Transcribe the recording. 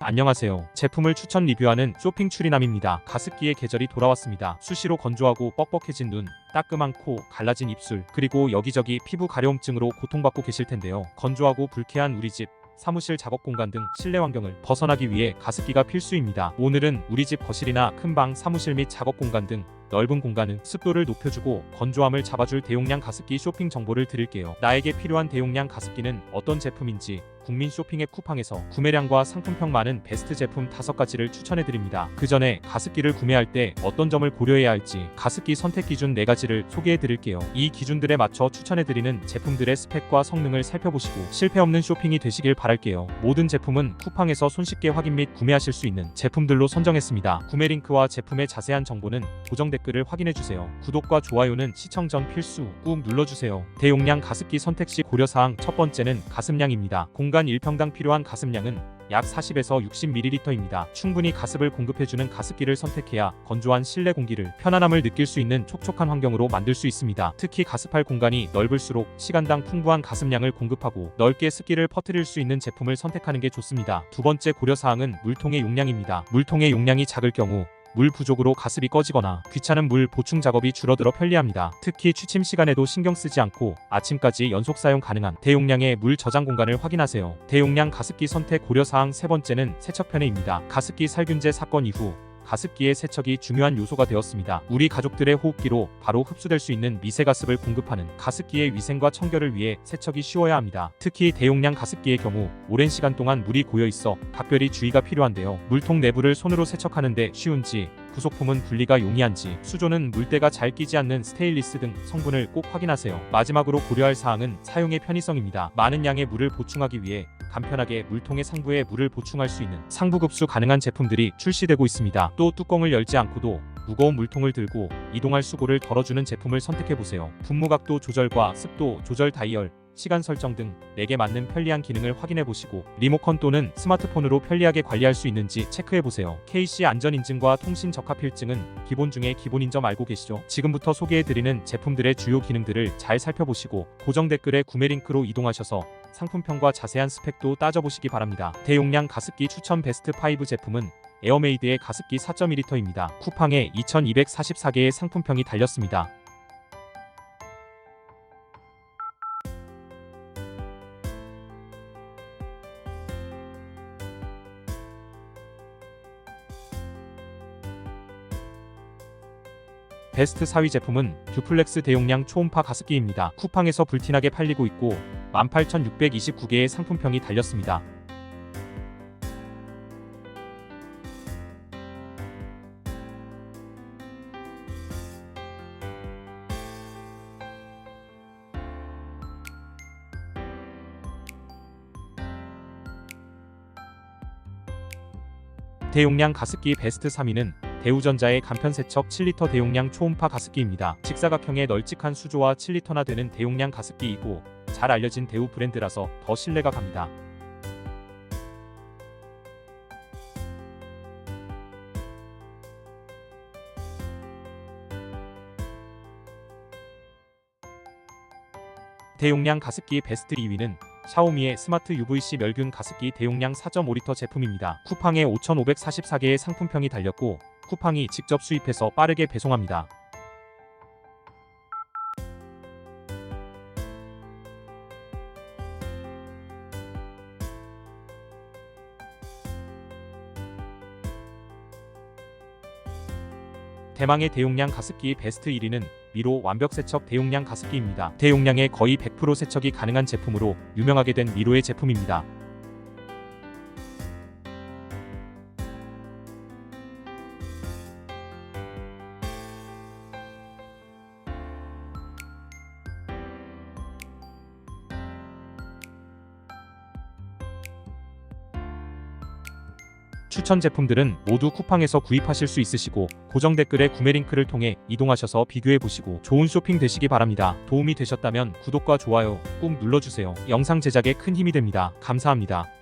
안녕하세요. 제품을 추천 리뷰하는 쇼핑 추리남입니다. 가습기의 계절이 돌아왔습니다. 수시로 건조하고 뻑뻑해진 눈, 따끔한 코, 갈라진 입술, 그리고 여기저기 피부 가려움증으로 고통받고 계실 텐데요. 건조하고 불쾌한 우리 집, 사무실 작업 공간 등 실내 환경을 벗어나기 위해 가습기가 필수입니다. 오늘은 우리 집 거실이나 큰 방, 사무실 및 작업 공간 등 넓은 공간은 습도를 높여주고 건조함을 잡아줄 대용량 가습기 쇼핑 정보를 드릴게요. 나에게 필요한 대용량 가습기는 어떤 제품인지 국민 쇼핑 앱 쿠팡에서 구매량과 상품평 많은 베스트 제품 5가지를 추천해 드립니다. 그 전에 가습기를 구매할 때 어떤 점을 고려해야 할지 가습기 선택 기준 4가지를 소개해 드릴게요. 이 기준들에 맞춰 추천해 드리는 제품들의 스펙과 성능을 살펴보시고 실패 없는 쇼핑이 되시길 바랄게요. 모든 제품은 쿠팡에서 손쉽게 확인 및 구매하실 수 있는 제품들로 선정했습니다. 구매 링크와 제품의 자세한 정보는 고정 댓글 을 확인해 주세요. 구독과 좋아요는 시청 전 필수 꾹 눌러주세요. 대용량 가습기 선택 시 고려사항 첫 번째는 가습량입니다. 공간 1평당 필요한 가습량은 약 40에서 60ml입니다. 충분히 가습을 공급해주는 가습기를 선택해야 건조한 실내 공기를 편안함을 느낄 수 있는 촉촉한 환경으로 만들 수 있습니다. 특히 가습할 공간이 넓을수록 시간당 풍부한 가습량을 공급하고 넓게 습기를 퍼뜨릴 수 있는 제품을 선택하는 게 좋습니다. 두 번째 고려사항은 물통의 용량입니다. 물통의 용량이 작을 경우 물 부족으로 가습이 꺼지거나 귀찮은 물 보충 작업이 줄어들어 편리합니다. 특히 취침 시간에도 신경 쓰지 않고 아침까지 연속 사용 가능한 대용량의 물 저장 공간을 확인하세요. 대용량 가습기 선택 고려 사항 세 번째는 세척편의입니다. 가습기 살균제 사건 이후 가습기의 세척이 중요한 요소가 되었습니다. 우리 가족들의 호흡기로 바로 흡수될 수 있는 미세 가습을 공급하는 가습기의 위생과 청결을 위해 세척이 쉬워야 합니다. 특히 대용량 가습기의 경우 오랜 시간 동안 물이 고여 있어 각별히 주의가 필요한데요. 물통 내부를 손으로 세척하는데 쉬운지 부속품은 분리가 용이한지 수조는 물때가 잘 끼지 않는 스테인리스 등 성분을 꼭 확인하세요. 마지막으로 고려할 사항은 사용의 편의성입니다. 많은 양의 물을 보충하기 위해 간편하게 물통의 상부에 물을 보충할 수 있는 상부급수 가능한 제품들이 출시되고 있습니다. 또 뚜껑을 열지 않고도 무거운 물통을 들고 이동할 수고를 덜어주는 제품을 선택해보세요. 분무각도 조절과 습도 조절 다이얼, 시간 설정 등 내게 맞는 편리한 기능을 확인해 보시고 리모컨 또는 스마트폰으로 편리하게 관리할 수 있는지 체크해 보세요. KC 안전 인증과 통신 적합필증은 기본 중에 기본인 점 알고 계시죠? 지금부터 소개해 드리는 제품들의 주요 기능들을 잘 살펴보시고 고정 댓글에 구매 링크로 이동하셔서 상품평과 자세한 스펙도 따져보시기 바랍니다. 대용량 가습기 추천 베스트 5 제품은 에어메이드의 가습기 4.2L입니다. 쿠팡에 2244개의 상품평이 달렸습니다. 베스트 4위 제품은 듀플렉스 대용량 초음파 가습기입니다. 쿠팡에서 불티나게 팔리고 있고 18,629개의 상품평이 달렸습니다. 대용량 가습기 베스트 3위는 대우전자의 간편세척 7리터 대용량 초음파 가습기입니다. 직사각형의 널찍한 수조와 7리터나 되는 대용량 가습기이고 잘 알려진 대우 브랜드라서 더 신뢰가 갑니다. 대용량 가습기 베스트 2위는 샤오미의 스마트 UVC 멸균 가습기 대용량 4.5리터 제품입니다. 쿠팡에 5,544개의 상품평이 달렸고 쿠팡이 직접 수입해서 빠르게 배송합니다. 대망의 대용량 가습기 베스트 1위는 미로 완벽 세척 대용량 가습기입니다. 대용량의 거의 100% 세척이 가능한 제품으로 유명하게 된 미로의 제품입니다. 추천 제품들은 모두 쿠팡에서 구입하실 수 있으시고 고정 댓글에 구매 링크를 통해 이동하셔서 비교해 보시고 좋은 쇼핑 되시기 바랍니다. 도움이 되셨다면 구독과 좋아요 꾹 눌러주세요. 영상 제작에 큰 힘이 됩니다. 감사합니다.